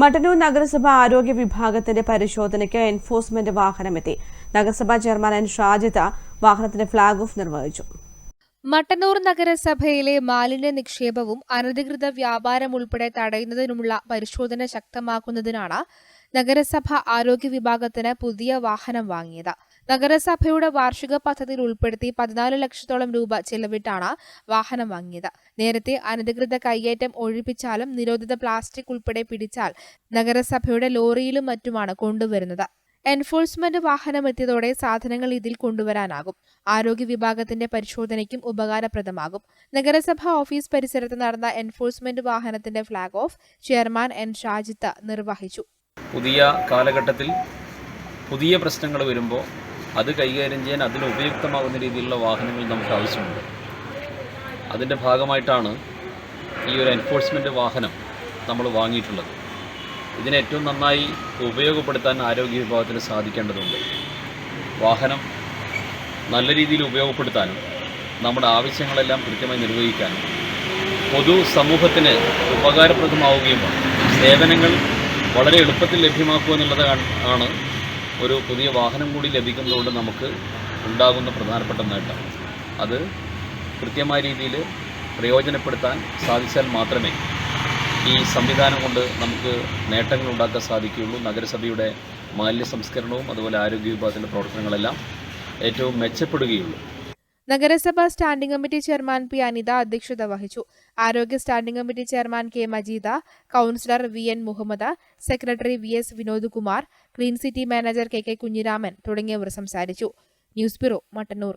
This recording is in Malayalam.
മട്ടന്നൂർ നഗരസഭ ആരോഗ്യ വിഭാഗത്തിന്റെ പരിശോധനയ്ക്ക് എൻഫോഴ്സ്മെന്റ് വാഹനമെത്തി. നഗരസഭാ ചെയർമാൻ എൻ. ഷാജിത വാഹനത്തിന്റെ ഫ്ളാഗ് ഓഫ് നിർവഹിച്ചു. മട്ടന്നൂർ നഗരസഭയിലെ മാലിന്യ നിക്ഷേപവും അനധികൃത വ്യാപാരം ഉൾപ്പെടെ തടയുന്നതിനുമുള്ള പരിശോധന ശക്തമാക്കുന്നതിനാണ് നഗരസഭ ആരോഗ്യ വിഭാഗത്തിന് പുതിയ വാഹനം വാങ്ങിയത്. നഗരസഭയുടെ വാർഷിക പദ്ധതിയിൽ ഉൾപ്പെടുത്തി പതിനാല് ലക്ഷത്തോളം രൂപ ചെലവിട്ടാണ് വാഹനം വാങ്ങിയത്. നേരത്തെ അനധികൃത കൈയേറ്റം ഒഴിപ്പിച്ചാലും നിരോധിത പ്ലാസ്റ്റിക് ഉൾപ്പെടെ പിടിച്ചാൽ നഗരസഭയുടെ ലോറിയിലും മറ്റുമാണ് കൊണ്ടുവരുന്നത്. എൻഫോഴ്സ്മെന്റ് വാഹനം എത്തിയതോടെ സാധനങ്ങൾ ഇതിൽ കൊണ്ടുവരാനാകും. ആരോഗ്യ വിഭാഗത്തിന്റെ പരിശോധനയ്ക്കും ഉപകാരപ്രദമാകും. നഗരസഭാ ഓഫീസ് പരിസരത്ത് നടന്ന എൻഫോഴ്സ്മെന്റ് വാഹനത്തിന്റെ flag off chairman N. Shajith നിർവഹിച്ചു. പുതിയ കാലഘട്ടത്തിൽ പുതിയ പ്രശ്നങ്ങൾ വരുമ്പോൾ അത് കൈകാര്യം ചെയ്യാൻ അതിന് ഉപയുക്തമാകുന്ന രീതിയിലുള്ള വാഹനങ്ങൾ നമുക്ക് ആവശ്യമുണ്ട്. അതിന്റെ ഭാഗമായിട്ടാണ് ഈ ഒരു എൻഫോഴ്സ്മെന്റ് വാഹനം നമ്മൾ വാങ്ങിയിട്ടുള്ളത്. ഇതിനെ ഏറ്റവും നന്നായി ഉപയോഗപ്പെടുത്താൻ ആരോഗ്യ വിഭാഗത്തിന് സാധിക്കേണ്ടതുണ്ട്. വാഹനം നല്ല രീതിയിൽ ഉപയോഗപ്പെടുത്താനും നമ്മുടെ ആവശ്യങ്ങളെല്ലാം കൃത്യമായി നിർവഹിക്കാനും പൊതു സമൂഹത്തിന് ഉപകാരപ്രദമാവുകയും സേവനങ്ങൾ വളരെ എളുപ്പത്തിൽ ലഭ്യമാക്കുക എന്നുള്ളത് ആണ് ഒരു പുതിയ വാഹനം കൂടി ലഭിക്കുന്നതുകൊണ്ട് നമുക്ക് ഉണ്ടാകുന്ന പ്രധാനപ്പെട്ട നേട്ടം. അത് കൃത്യമായ രീതിയിൽ പ്രയോജനപ്പെടുത്താൻ സാധിച്ചാൽ മാത്രമേ ഈ സംവിധാനം കൊണ്ട് നമുക്ക് നേട്ടങ്ങൾ ഉണ്ടാക്കാൻ സാധിക്കുകയുള്ളൂ. നഗരസഭയുടെ മാലിന്യ സംസ്കരണവും അതുപോലെ ആരോഗ്യ വിഭാഗത്തിന്റെ പ്രവർത്തനങ്ങളെല്ലാം ഏറ്റവും മെച്ചപ്പെടുകയുള്ളൂ. നഗരസഭ standing committee chairman P Anitha അധ്യക്ഷത വഹിച്ചു. ആരോഗ്യ standing committee chairman K Majeeda councillor V N Muhammad secretary V S Vinod Kumar clean city manager K K Kunhiraman തുടങ്ങിയവർ സംസാരിച്ചു. News bureau Mattannur.